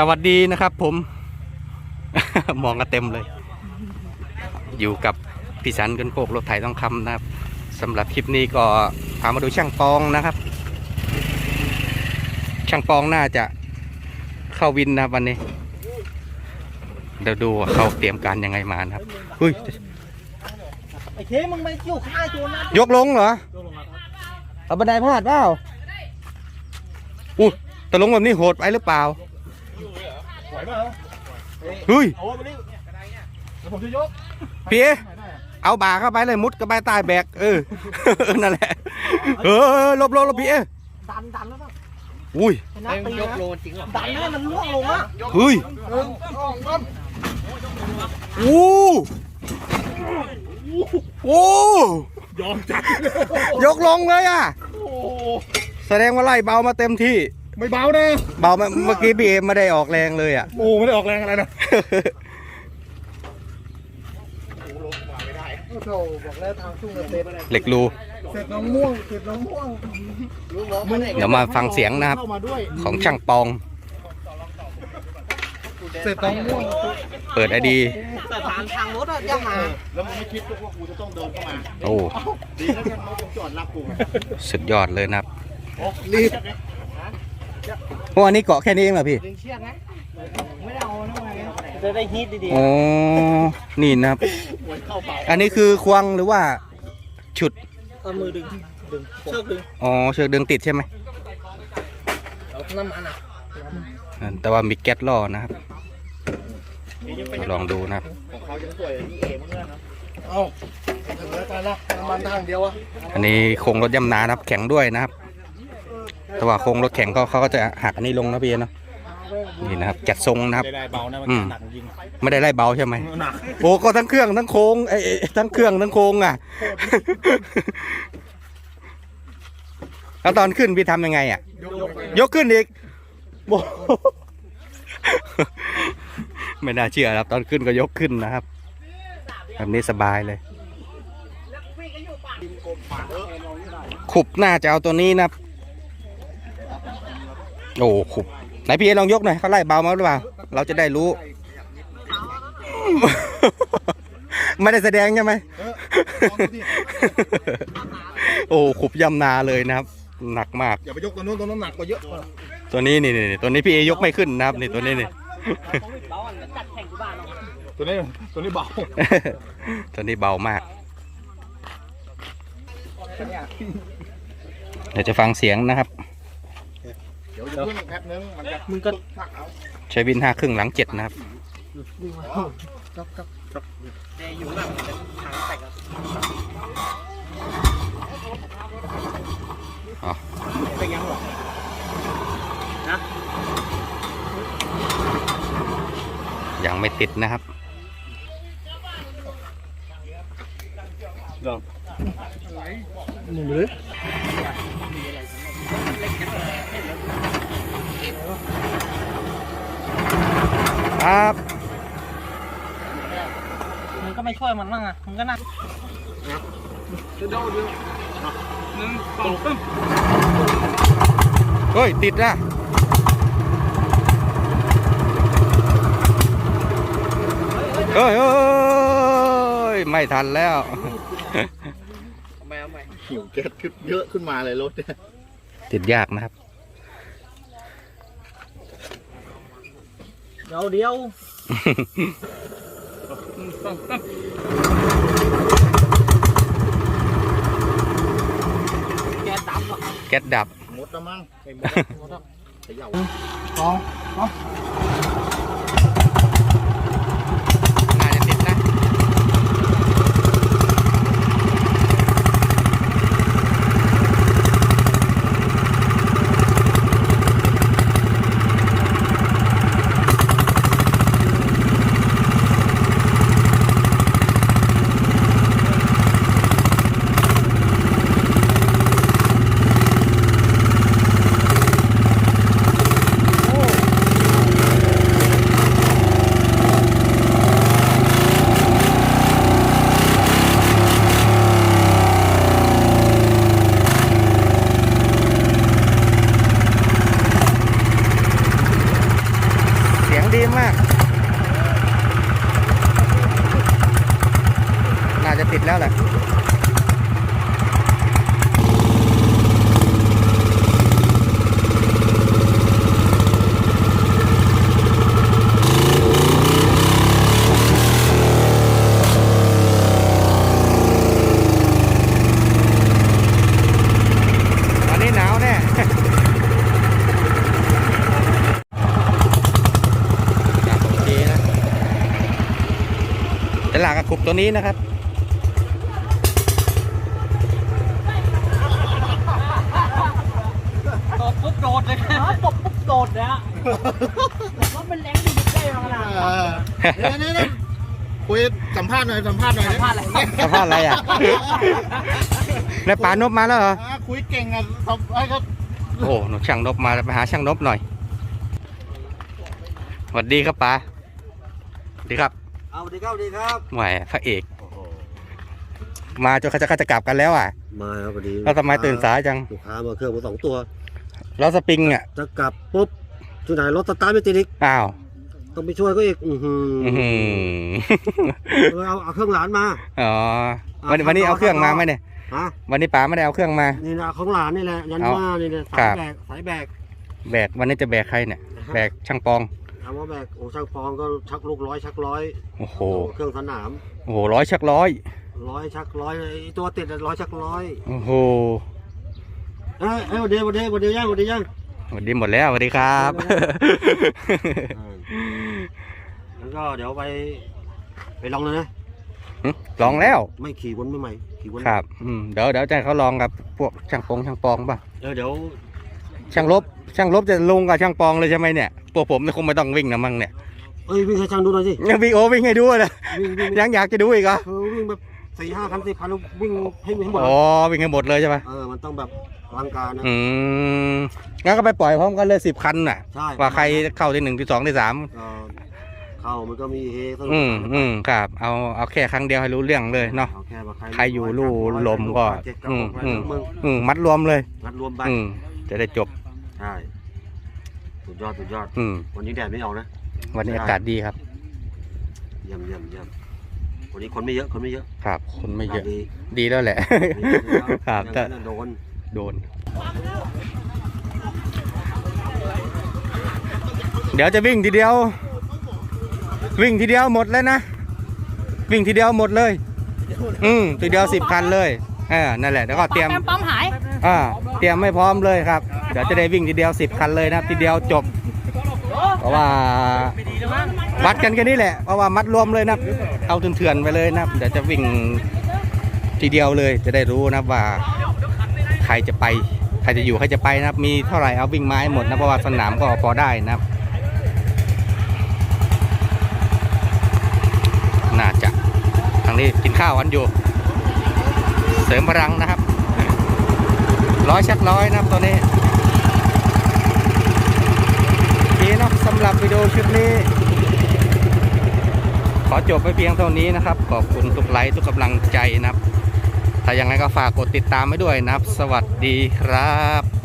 สวัสดีนะครับผม มองกันเต็มเลย อยู่กับพี่สันกันโคกรถไถต้องคำนะครับสำหรับคลิปนี้ก็พามาดูช่างปองนะครับ ช่างปองน่าจะเข้าวินนะครับวันนี้ เดี๋ยวดูว่าเขาเตรียมการยังไงมานะครับเฮ้ยไอ้เคมึงไปอยู่ข้างตัวนะยกลงเหรอเอาบันไดพาดเปล่าอู้ตกลงแบบนี้โหดไปหรือเปล่าไห วเปล่าเฮ้ยเอาไปดิเดี๋ยวผมจะยกพี่เอเอาบ่าเข้าไปเลยมุดเข้าไปใต้แบกเออนั่นแหละเออหลบหลบหลบพี่เอดันดันแล้วป่ะอุ้ยชนะตีนะดันให้มันล่วงลงอะเฮ้ยหนึ่งสองสามอู้โอ้ยอมจัดยกลงเลยอะแสดงว่าไล่เบามาเต็มที่ ไม่เบานะ เบามาเมื่อกี้พี่เอไม่ได้ออกแรงเลยอะ โอ้ไม่ได้ออกแรงอะไรนะโอ้โหบอกแล้วทางทุ่งเต็มเหล็กรูเสร็จน้องม่วงเสร็จน้องม่วงเดี๋ยวมาฟังเสียงนะครับ เข้ามาด้วยของช่างปอง เสร็จน้องม่วงเปิดไอดีแต่ทางทางรถอะยังมาแล้วมึงไม่คิดว่ากูจะต้องเดินเข้ามาโอ้ดีแล้วแค่รถผมจอดรับกูไงสุดยอดเลยนะครับ รีบ พวกอันนี้เกาะแค่นี้เองเหรอพี่ดึงเชือกนะไม่ได้เอานะไงจะได้ฮีทดีอ๋อนี่นะครับหวยเข้าเปล่าอันนี้คือควงหรือว่า ฉุดๆเอามือดึงดึงเชือกดึงอ๋อเชือกดึงติดใช่ไหมเอาน้ำมันอะอ่าแต่ว่ามีแก๊สล่อนะครับลองดูนะครับ ของเขายังสวยนี่เอมั้งเนี่ยนะเอาถึงแล้วกันนะน้ำมันทางเดียวอะอันนี้โครงรถย่ำนานะครับ แข็งด้วยนะครับ แต่ว่าโครงรถแข็งเขาเขาก็จะหักอันนี้ลงนะพี่นะนี่นะครับจัดทรงนะครับได้ได้เบานะมันอืม หนักจริงไม่ได้ไล่เบาใช่ไหมหนักโอ้ก็ทั้งเครื่องทั้งโค้งไอ้ไอ้ทั้งเครื่องทั้งโค้งอะ แล้วตอนขึ้นพี่ทำยังไงอะ ยกขึ้นอีกโอ้โหไม่น่าเชื่อครับ ตอนขึ้นก็ยกขึ้นนะครับ แบบนี้สบายเลย ขุบน่าจะเอาตัวนี้นะครับ โอ้ขุบไหนพี่เอลองยกหน่อยเขาไล่เบามาหรือเปล่า เราจะได้รู้ ไม่ได้แสดงใช่ไหมโอ้ขุบยำนาเลยนะครับ หนักมาก อย่าไปยกตัวนู้นตัวนู้นหนักกว่าเยอะตัวนี้นี่นี่ตัวนี้พี่เอยกไม่ขึ้นนะครับนี่ตัวนี้นี่ตัวนี้ตัวนี้เบา ตัวนี้เบามากเดี๋ยวจะฟังเสียงนะครับเดี๋ยวจะพึ่งแป๊บนึงมันจะมึงก็พักเอาใช้วินห้าครึ่งหลังเจ็ดนะครับกับกับอ๋อเป็นยังหรอยังไม่ติดนะครับหนึ่งหรือ ครับมึงก็ไม่ช่วยมันบ้างอะมึงก็นั่งเฮ้ย ติดนะเฮ้ยเฮ้ยไม่ทันแล้วแมวใหม่หิวแก๊สขึ้นเยอะขึ้นมาเลยรถเนี่ยติดยากนะครับ เดี๋ยวเดียวแกดำอะแก๊สดับ หมดแล้วมั้งไอ้หมดหมดแล้วเขย่าสองน่าจะติดนะ เดีมาก น่าจะติดแล้วแหละ วันนี้หนาวแน่ โอเคนะตลาดกระคุบ ตัวนี้นะครับ ตบปุ๊บโดดเลยนะตบปุ๊บโดดเลยฮะรถมันแรงดีใกล้มาขนาดเออเนี่ยเนี่ยเนี่ยคุยสัมภาษณ์หน่อยสัมภาษณ์หน่อยสัมภาษณ์อะไรสัมภาษณ์อะไรอะได้ปลานบมาแล้วเหรอ อ่าคุยเก่งอะสัมไอ้ก็โอ้หนูช่างนบมาไปหาช่างนบหน่อยสวัสดีครับป๋าสวัสดีครับ เอาดีครับดีครับแหมพระเอก มาจนเขาจะเขาจะกลับกันแล้วอะ มาครับพอดีแล้วทำไมตื่นสายจัง ลูกค้ามาเครื่องมาสองตัว แล้วสปริงอะ จะกลับปุ๊บที่ไหนรถสตาร์ทไม่ติดอีกอ้าว ต้องไปช่วยก็อีก อือหือื้อหือเอาเอาเครื่องหลานมาออ๋อวันวันนี้เอาเครื่องมาไหมเนี่ย ฮะ วันนี้ป๋าไม่ได้เอาเครื่องมา นี่นะของหลานนี่แหละ ยันเอาว่านี่เนี่ยครัสายบแบกสายแบก แบกวันนี้จะแบกใครเนี่ย แบกช่างปอง เอาว่าแบกโอ้ช่างฟองก็ชักลูกร้อยชักร้อยโอ้โหเครื่องสนามโอ้โหร้อยชักร้อยร้อยชักร้อยไอ้ตัวติดอะร้อยชักร้อยโอ้โหเอ้ยเอ้ยวันเดียววันเดียววันเดียวย่างวันเดียวย่างสวัสดีหมดแล้วสวัสดีครับ แล้วก็เดี๋ยวไป ไปลองเลยนะลองแล้ว ไม่ขี่วนไม่ใหม่ขี่วนครับ อืมเดี๋ยวเดี๋ยวจะให้เขาลองกับ พวกช่างปองช่างปองป่ะเออเดี๋ยว ช่างลบ ช่างลบจะลงกับช่างปองเลยใช่ไหมเนี่ยพวกผมเนี่ยคงไม่ต้องวิ่งนะมั้งเนี่ยเอ้ยวิ่งให้ช่างดูหน่อยสิยังวิ่งโอวิ่งให้ดูเลยวิ่งวิ่งยังอยากจะดูอีกเหรอเออวิ่งแบบสี่ห้าพันสี่พันวิ่งให้ให้หมดอ๋อวิ่งให้หมดเลยใช่ปะเออมันต้องแบบอลังการนะอืมงั้นก็ไปปล่อยพร้อมกันเลยสิบคันน่ะใช่ว่าใครเข้าที่หนึ่งที่สองที่สามเออเข้ามันก็มีเฮสนุกอืมสนานอืมครับเอาเอาแค่ครั้งเดียวให้รู้เรื่องเลยเนาะเอาแค่ว่าใครอยู่ลู่ลมก็เจ็ดเก้าอืมหกอืมมึงอืมมัดรวมเลยงัดรวมไปอืม จะได้จบ ใช่สุดยอดสุดยอด อืม วันนี้แดดไม่ออกนะ วันนี้อากาศดีครับ เยี่ยมเยี่ยมเยี่ยมวันนี้คนไม่เยอะคนไม่เยอะครับ คนไม่เยอะ ดีดีแล้วแหละดีแล้วครับอย่างถ้านั้นน่ะโดน โดน เดี๋ยวจะวิ่งทีเดียว วิ่งทีเดียวหมดเลยนะ วิ่งทีเดียวหมดเลย อืมทีเดียวสิบคันเลย เออนั่นแหละแล้วก็เตรียมปั๊มหายอ่าเตรียมไม่พร้อมเลยครับ เดี๋ยวจะได้วิ่งทีเดียวสิบคันเลยนะทีเดียวจบ เพราะว่าวัดกันแค่นี้แหละเพราะว่ามัดรวมเลยนะเอาเถื่อนๆไปเลยนะเดี๋ยวจะวิ่งทีเดียวเลยจะได้รู้นะว่าใครจะไปใครจะอยู่ใครจะไปนะครับ มีเท่าไหร่เอาวิ่งไม้หมดนะเพราะว่าสนามก็พอได้นะครับ น่าจะทางนี้กินข้าวกันอยู่ เสริมพลังนะครับร้อยชักร้อยนะครับตัวนี้ดีนะสำหรับวิดีโอคลิปนี้ ขอจบไปเพียงเท่านี้นะครับ ขอบคุณทุกไลค์ทุกกำลังใจนะครับถ้ายังไงก็ฝากกดติดตามไว้ด้วยนะครับ สวัสดีครับ